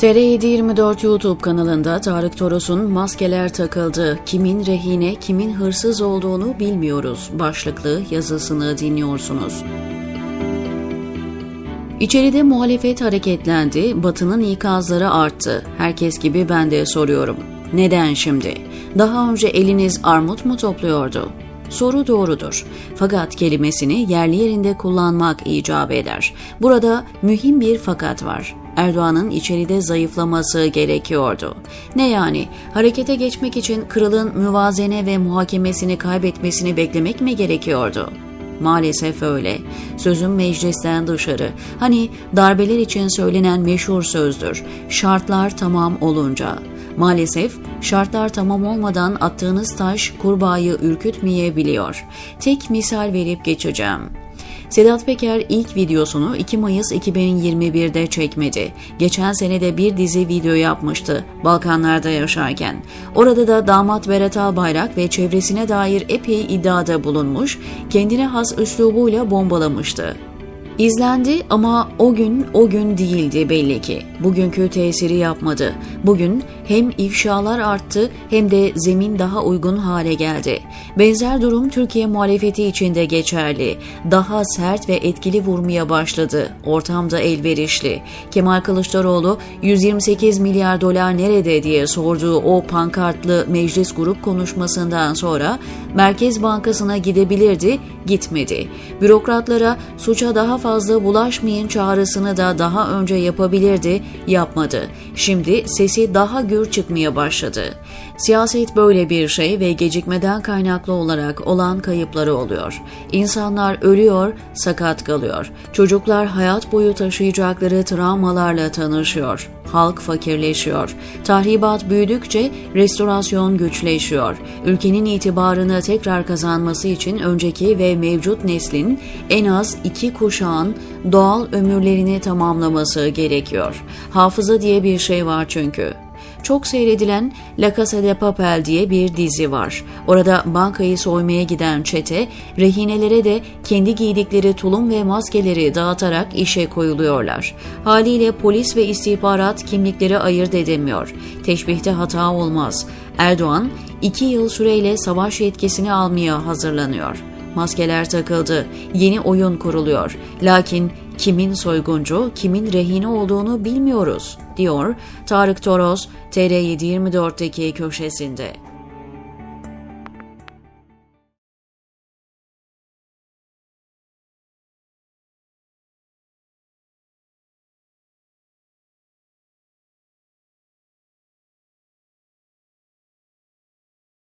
TR724 YouTube kanalında Tarık Toros'un maskeler takıldı, kimin rehine, kimin hırsız olduğunu bilmiyoruz başlıklı yazısını dinliyorsunuz. İçeride muhalefet hareketlendi, Batı'nın ikazları arttı. Herkes gibi ben de soruyorum. Neden şimdi? Daha önce eliniz armut mu topluyordu? Soru doğrudur. Fakat kelimesini yerli yerinde kullanmak icap eder. Burada mühim bir fakat var. Erdoğan'ın içeride zayıflaması gerekiyordu. Ne yani? Harekete geçmek için Kırıl'ın müvazene ve muhakemesini kaybetmesini beklemek mi gerekiyordu? Maalesef öyle. Sözüm meclisten dışarı. Hani darbeler için söylenen meşhur sözdür. Şartlar tamam olunca. Maalesef şartlar tamam olmadan attığınız taş kurbağayı ürkütmeyebiliyor. Tek misal verip geçeceğim. Sedat Peker ilk videosunu 2 Mayıs 2021'de çekmedi. Geçen sene de bir dizi video yapmıştı Balkanlarda yaşarken. Orada da damat Berat Albayrak ve çevresine dair epey iddiada bulunmuş, kendine has üslubuyla bombalamıştı. İzlendi ama o gün o gün değildi belli ki. Bugünkü tesiri yapmadı. Bugün hem ifşalar arttı hem de zemin daha uygun hale geldi. Benzer durum Türkiye muhalefeti için de geçerli. Daha sert ve etkili vurmaya başladı. Ortamda elverişli. Kemal Kılıçdaroğlu 128 milyar dolar nerede diye sorduğu o pankartlı meclis grup konuşmasından sonra Merkez Bankası'na gidebilirdi, gitmedi. Bürokratlara suça daha fazla bulaşmayın çağrısını da daha önce yapabilirdi, yapmadı. Şimdi sesi daha gür çıkmaya başladı. Siyaset böyle bir şey ve gecikmeden kaynaklı olarak olan kayıpları oluyor. İnsanlar ölüyor, sakat kalıyor. Çocuklar hayat boyu taşıyacakları travmalarla tanışıyor. Halk fakirleşiyor. Tahribat büyüdükçe restorasyon güçleşiyor. Ülkenin itibarını tekrar kazanması için önceki ve mevcut neslin en az iki kuşağın doğal ömürlerini tamamlaması gerekiyor. Hafıza diye bir şey var çünkü çok seyredilen La Casa de Papel diye bir dizi var. Orada bankayı soymaya giden çete, rehinelere de kendi giydikleri tulum ve maskeleri dağıtarak işe koyuluyorlar. Haliyle polis ve istihbarat kimlikleri ayırt edemiyor. Teşbihte hata olmaz. Erdoğan, iki yıl süreyle savaş yetkisini almaya hazırlanıyor. Maskeler takıldı, yeni oyun kuruluyor. Lakin kimin soyguncu, kimin rehine olduğunu bilmiyoruz, diyor Tarık Toros TR724'deki köşesinde.